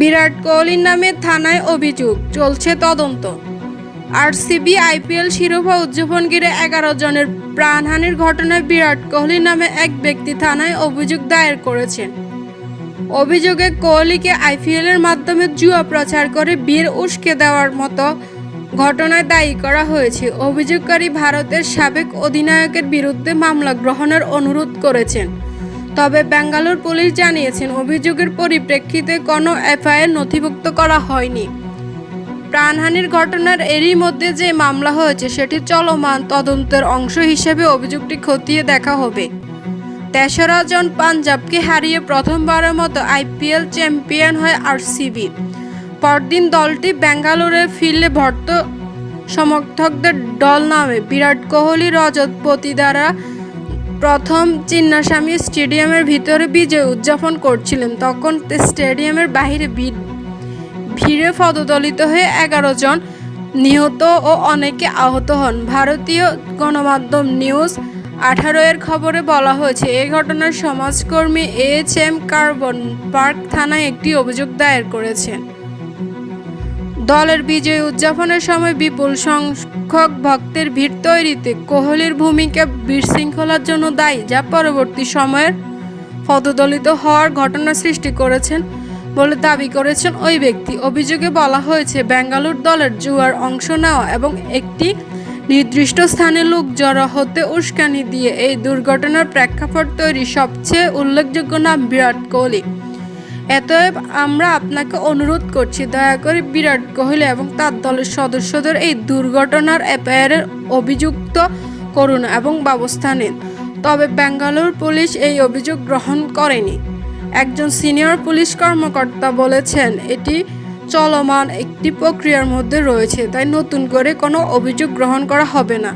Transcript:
বিরাট কোহলির নামে থানায় অভিযোগ, চলছে তদন্ত। আর আরসিবি আইপিএল শিরোপা উদযাপন ঘিরে এগারো জনের প্রাণহানির ঘটনায় বিরাট কোহলির নামে এক ব্যক্তি থানায় অভিযোগ দায়ের করেছেন। অভিযোগে কোহলিকে আইপিএল এর মাধ্যমে জুয়া প্রচার করে বীর উস্কে দেওয়ার মতো ঘটনায় দায়ী করা হয়েছে। অভিযোগকারী ভারতের সাবেক অধিনায়কের বিরুদ্ধে মামলা গ্রহণের অনুরোধ করেছেন। তবে বেঙ্গালুর পুলিশ জানিয়েছেন, অভিযোগের পরিপ্রেক্ষিতে কোনো এফআইআর নথিভুক্ত করা হয়নি। প্রাণহানির ঘটনার এরই মধ্যে যে মামলা হয়েছে, সেটি চলমান তদন্তের অংশ হিসেবে অভিযোগটি খতিয়ে দেখা হবে। তেসরা জন পাঞ্জাবকে হারিয়ে প্রথমবারের মতো আইপিএল চ্যাম্পিয়ন হয় আরসিবি। পরদিন দলটি বেঙ্গালুরে ফিল্ডে ভর্ত সমর্থকদের দল নামে বিরাট কোহলি রজতপতি দ্বারা প্রথম চিন্নাস্বামী স্টেডিয়ামের ভিতরে বিজয় উদযাপন করছিলেন। তখন স্টেডিয়ামের বাইরে ভিড় পদদলিত হয়ে এগারো জন নিহত ও অনেকে আহত হন। ভারতীয় গণমাধ্যম নিউজ আঠারো এর খবরে বলা হয়েছে এই ঘটনার সমাজকর্মী এইচ এম কার্বন পার্ক থানায় একটি অভিযোগ দায়ের করেছেন। দলের বিজয় উদযাপনের সময় বিপুল সংখ্যক ভক্তের ভিড় তৈরিতে কোহলির ভূমিকা বিশৃঙ্খলার জন্য দায়ী, যা পরবর্তী সময়ের পদদলিত হওয়ার ঘটনা সৃষ্টি করেছেন বলে দাবি করেছেন ওই ব্যক্তি। অভিযোগে বলা হয়েছে, বেঙ্গালুর দলের জুয়ার অংশ নেওয়া এবং একটি নির্দিষ্ট স্থানে লোক জড়ো হতে উস্কানি দিয়ে এই দুর্ঘটনার প্রেক্ষাপট তৈরি সবচেয়ে উল্লেখযোগ্য নাম বিরাট কোহলি। এতএব আমরা আপনাকে অনুরোধ করছি, দয়া করে বিরাট কোহলি এবং তার দলের সদস্যদের এই দুর্ঘটনার এফআইআরের অভিযুক্ত করুন এবং ব্যবস্থা নিন। তবে বেঙ্গালুর পুলিশ এই অভিযোগ গ্রহণ করেনি। একজন সিনিয়র পুলিশ কর্মকর্তা বলেছেন, এটি চলমান একটি প্রক্রিয়ার মধ্যে রয়েছে, তাই নতুন করে কোনো অভিযোগ গ্রহণ করা হবে না।